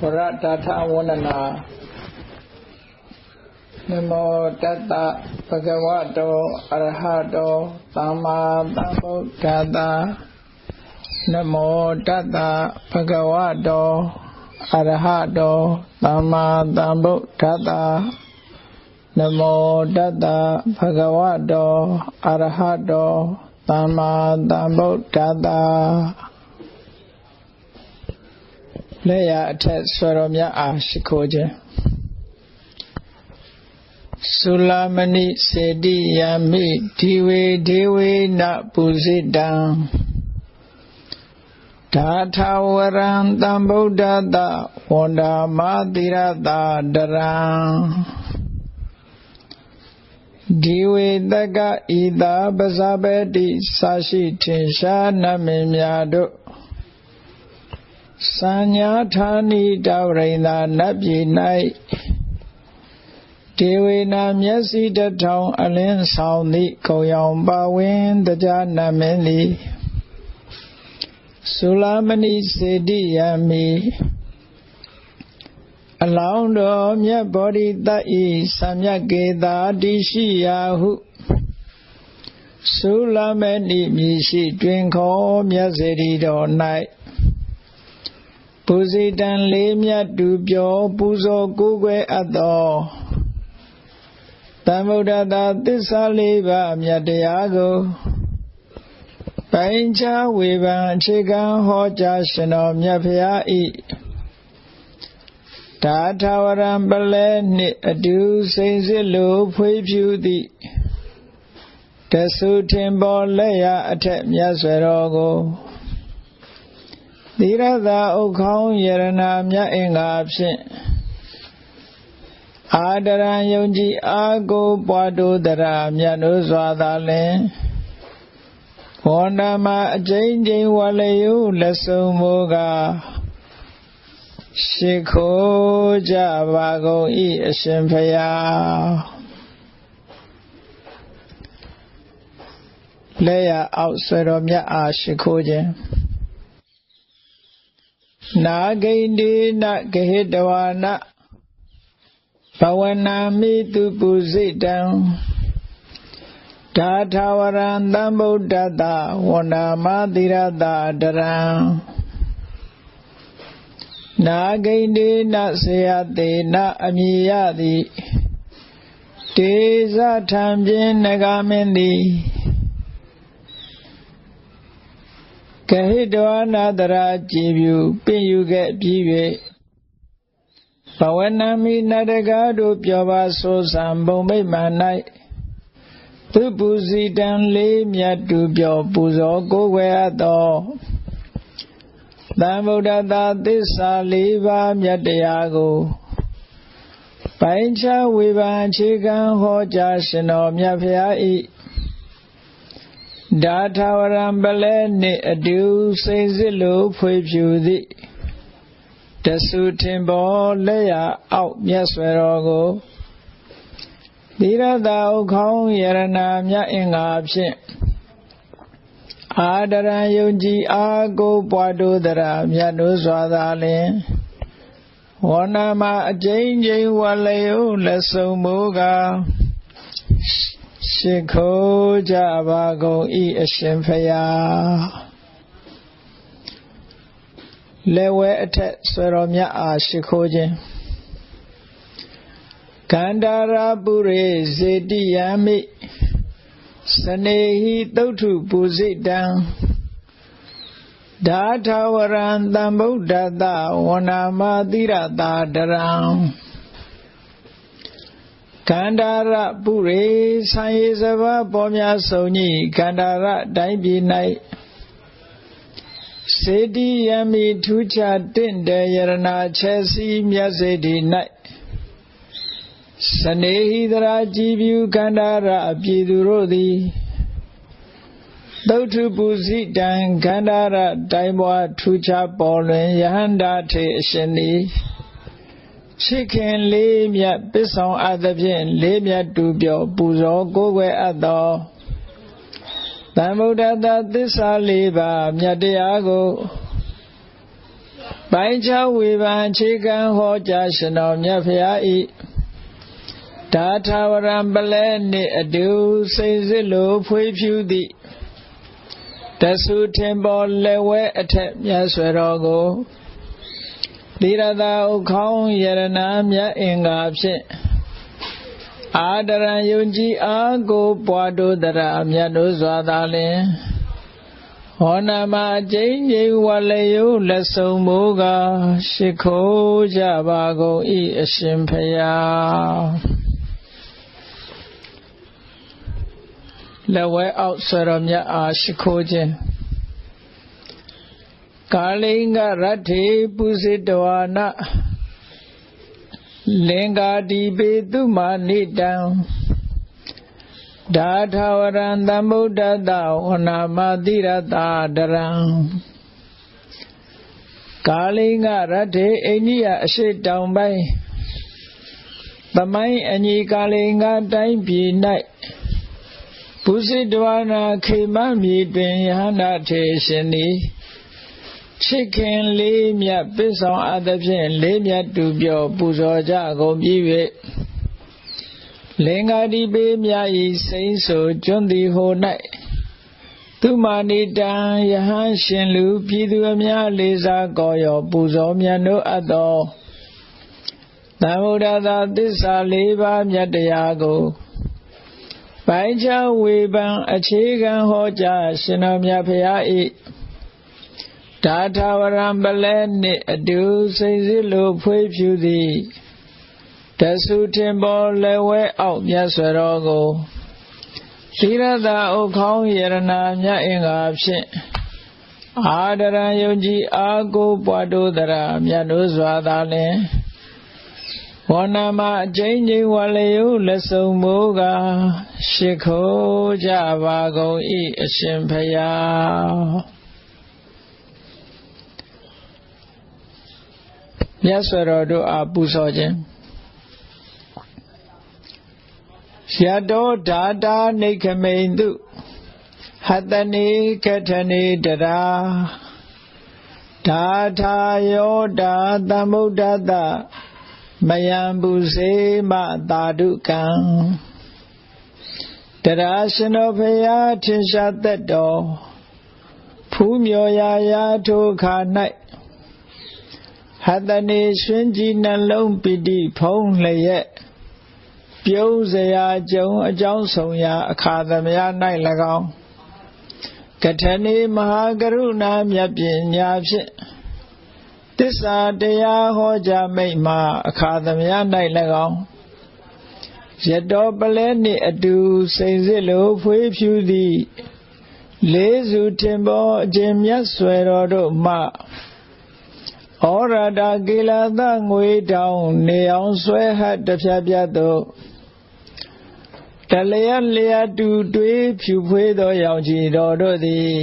ဝရတာထဝန္ဒနာနမောတတ္တဗဂဝတောအရဟတောသမ္မာသမ္ဗုဒ္ဓတ္တနမောတတ္တဗဂဝတောအရဟတောသမ္မာသမ္ဗုဒ္ဓတ္တနမောတတ္တဗဂဝတောအရဟတောသမ္မာသမ္ဗုဒ္ဓတ္တ လက်ရအထက်ဆွေတော်မြတ်အားရှိခိုးခြင်းသုလမဏိစေတိယမိဒီဝေဒေဝေနပုဇိတံဒါထာဝရံတံဗုဒ္ဓတဝန္ဒာမတိရတာတရံဒီဝေတကဤသာပဇာပတိသာရှိထင်ရှားနမင်းများတို့ စัญญာဌာနိတဝရိန္ဒာနတ်ပြည်၌ဒေဝေနာမျက်စိတထောင်အလင်းဆောင်သည့်ကုံရောင်ပါဝင်တရားနမင်းသည်သုလမဏိစေတိယမိအလောင်းတော်မြတ်ဗောဓိတဤသံမြတ်ကေတာတိရှိရာဟုသုလမဏိမြည်ရှိတွင်ခေါ်မြတ်စေတီတော်၌ ပူဇိတံလေးမြတ်တူပြောပူဇော်ကိုးကွယ်အပ်သောသမ္ဗုဒ္ဓတာသစ္စာလေးပါးမြတ်တရားကိုပိုင်းခြားဝေဖန်အခြေခံဟောကြားရှင်တော်မြတ်ဖရာဤဒါထာဝရံပလဲနှင့်အတူစိန်စစ်လိုဖွေးဖြူသည့်တဆုထင်ပေါ်လက်ရအထက်မြတ်ဆွေတော်ကို သီရသာဥခေါင်းယရနာမြတ်အင်္ဂါဖြင့်အာဒရံယုံကြည်အာကိုပွားတို့တရာမြတ်တို့စွာသာလင်ဝန္ဒမအကျဉ်းချင်းဝလယုလက်ဆုံးမူကားရှိခိုးကြပါကုန်ဤအရှင်ဖယားလက်ရအောက်ဆွေတော်မြတ်အားရှိခိုးခြင်း နာဂိန္ဒီနဂဟိတဝါနဘဝနာမိတုပုစိတံဒါထာဝရံသံဗုဒ္ဓတဝန္ဒာမတိရတတရံနာဂိန္ဒီနဆေယတေနအမိယသည်တေဇထံပြင်းနဂမင်းသည် ကဟိတဝနာတရာကြည်ပြုပင်ယူခဲ့ပြီး၍ဘဝနာမိနတကားတို့ပြောပါဆိုဆံဘုံမိတ်မှန်၌သူပူစီတံလေးမြတ်တူပြောပူဇော်ကိုးကွယ်အပ်သောသံဗုဒ္ဓသာသစ္စာလေးပါးမြတ်တရားကိုပိုင်းခြားဝေဖန်အခြေခံဟောကြားရှင်တော်မြတ်ဖရာဤ ဒါထာဝရံပလဲနှင့်အတူစိန်စစ်လိုဖွေဖြူသည့်တဆုထင်ပေါ်လက်ရအောက်မြတ်ဆွေတော်ကိုသီရတာဥခေါင်းယရနာမြတ်အင်္ဂါဖြင့်အာဒရံယုံကြည်အာကိုပွားတို့တရာမြတ်တို့စွာသာလင်ဝန္နာမအကျဉ်းချင်းဝလယုလက်ဆုံးမူကား ရှိခိုးကြပါကုန်ဤအရှင်ဖယားလက်ဝဲအထက်ဆွေတော်မြတ်အားရှိခိုးခြင်းကန္တာရာပုရိဇေတိယမိစနေဟိတုတ်ထုပူဇိတံဒါထာဝရံတံဗုဒ္ဓတဝနာမတိရတာတရံ ကန္တာရပုရိဆံရစဘာပေါ်များဆုံးကြီးကန္တာရတိုင်းပြည်၌စေတိယမိထူးခြားတင့်တယ်ယရနာချဲစီမြတ်စေတီ၌စနေဟိတရာကြည်ပြူကန္တာရအပြည်သူတို့သည်သုတ်ထုပုစိတံခန္ဓာရတိုင်းပွားထူးခြားပေါ်လွင်ယဟန္တာထေအရှင်သည် ချစ်ခင်လေးမြတ်ပစ္ဆောင်အပ်သဖြင့်လေးမြတ်တူပြောပူဇော်ကိုးကွယ်အပ်သောသမ္ဗုဒ္ဓတသစ္စာလေးပါးမြတ်တရားကိုပပိုင်းခြားဝေဖန်အခြေခံဟောကြားရှင်တော်မြတ်ဖရာဤဒါထာဝရံပလဲနှင့်အတူစိတ်စစ်လိုဖွေးဖြူသည့်တဆုထင်ပေါ်လက်ဝဲအထက်မြတ်ဆွေတော်ကို သီရသာဥခေါင်းယရနာမြတ်အင်္ဂါဖြင့်အာဒရံယုံကြည်အားကိုပွားတို့တရမြတ်တို့စွာသာလင်ဟောနာမအကျဉ်းချင်းဝလယုလက်ဆုံးမိုးကရှ िख ိုးကြပါကုန်ဤအရှင်ဖယားလက်ဝဲအောက်ဆွေတော်မြတ်အားရှ िख ိုးခြင်း ကာလိင်္ဂရတ္ထေပုစိတဝါနလင်္ကာတိပေတုမာနိတံဒါထာဝရံသမ္ဗုဒ္ဓတဝနာမတိရတာဒရံကာလိင်္ဂရတ္ထေအိန္ဒိယအရှိတောင်ပိုင်းသမိုင်းအညီကာလိင်္ဂတိုင်းပြည်၌ပုစိတဝနာခေမမြေတွင်ယဟနာထေရှင်သည် ချစ်ခင်လေးမြတ်ပစ္ဆောင်အသဖြင့်လေးမြတ်တူပြောပူဇော်ကြကုန်ပြီး၍လင်္ကာတိပေမြဤစိမ့်ဆိုကျွန်းသည်ဟို၌သူမာနိတံယဟန်ရှင်လူပြည်သူအများလေးစားကောရောပူဇော်မြတ်တို့အပ်သောသမ္ဗုဒ္ဓသာသစ္စာ၄ပါးမြတ်တရားကိုပိုင်းခြားဝေဖန်အခြေခံဟောကြားရှင်တော်မြတ်ဖရာ၏ ဒါထာဝရံပလဲနှင့်အတူစိတ်စစ်လိုဖွေးဖြူသည်တဆုထင်ပေါ်လက်ဝဲအောက်မြတ်စွာတော်ကိုသီရသာဥခေါင်းယရနာမြတ်အင်္ဂါဖြင့်အာဒရံယုံကြည်အာကိုပွားတို့တရာမြတ်တို့စွာသာလင်ဝဏမအကျဉ်းချင်းဝလယုလက်ဆုံမိုးကရှ िख ိုးကြပါကုန်ဤအရှင်ဖယား မြတ်စွာတော်တို့အားပူဇော်ခြင်းယတောဓာတာနေခမိန်တုဟတနေကထနေတရာဓာထာယောဓာသမုဒ္ဒတမယံပုစေမသာဓုကံတရာရှင်တော်ဖရာထင်ရှားသက်တော်ဖူးမြော်ရာရာထိုခါ၌ ဟတနေရွှင်ကြည်နှလုံးပိတိဖုံးလျက်ပြုံးစရာကြုံအကြောင်းဆောင်ရာအခါသမယ၌၎င်းကထနေမဟာကရုဏာမြတ်ပညာဖြင့်တစ္ဆာတရားဟောကြားမိတ်မှာအခါသမယ၌၎င်းရတောပလဲနှင့်အတူစိန်စစ်လိုဖွေးဖြူသည်လေးစုထင်ပေါ်အကျင့်မြတ်ဆွယ်တော်တို့မှ ဩရတာကေလသငွေတောင်နေအောင်ဆွဲဟတ်တဖြတ်ဖြတ်သို့တလျက်လျက်တူတွေးဖြူဖွေးသောရောင်ကြီးတော်တို့သည်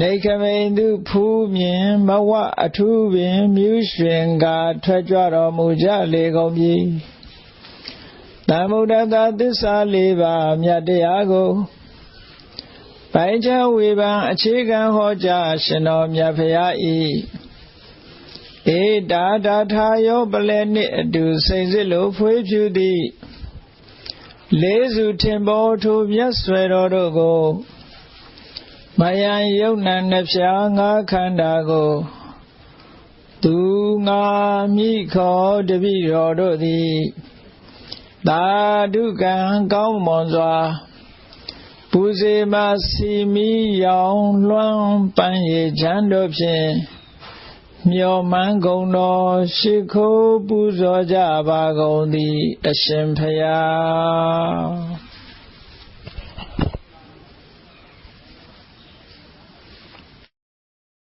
နေခမိန်သူဖူးမြင်မဝအထူးပင်မြူးရွှင်ကထွက်ကြွတော်မူကြလေကုန်ပြီသမုဒ္ဒတာသစ္စာလေးပါးမြတ်တရားကိုပိုင်းခြားဝေဖန်အခြေခံဟောကြားရှင်တော်မြတ်ဖရာ၏ ဧတာတာထာယောပလဲနှင့်အတူစိန်စစ်လိုဖွေးဖြူသည်လေးစုထင်ပေါ်ထိုမြတ်ဆွေတော်တို့ကိုမယံယုံနာနှဖျားငါခန္ဓာကိုသူငါမိခောတပိတော်တို့သည်သာဓုကံကောင်းမွန်စွာပူဇေမစီမီရောင်လွှမ်းပန်းရချမ်းတို့ဖြင့် မျောမှန်းကုန်တော်ရှ िख ိုးပူဇော်ကြပါကုန်သည် အရှင်ဖျား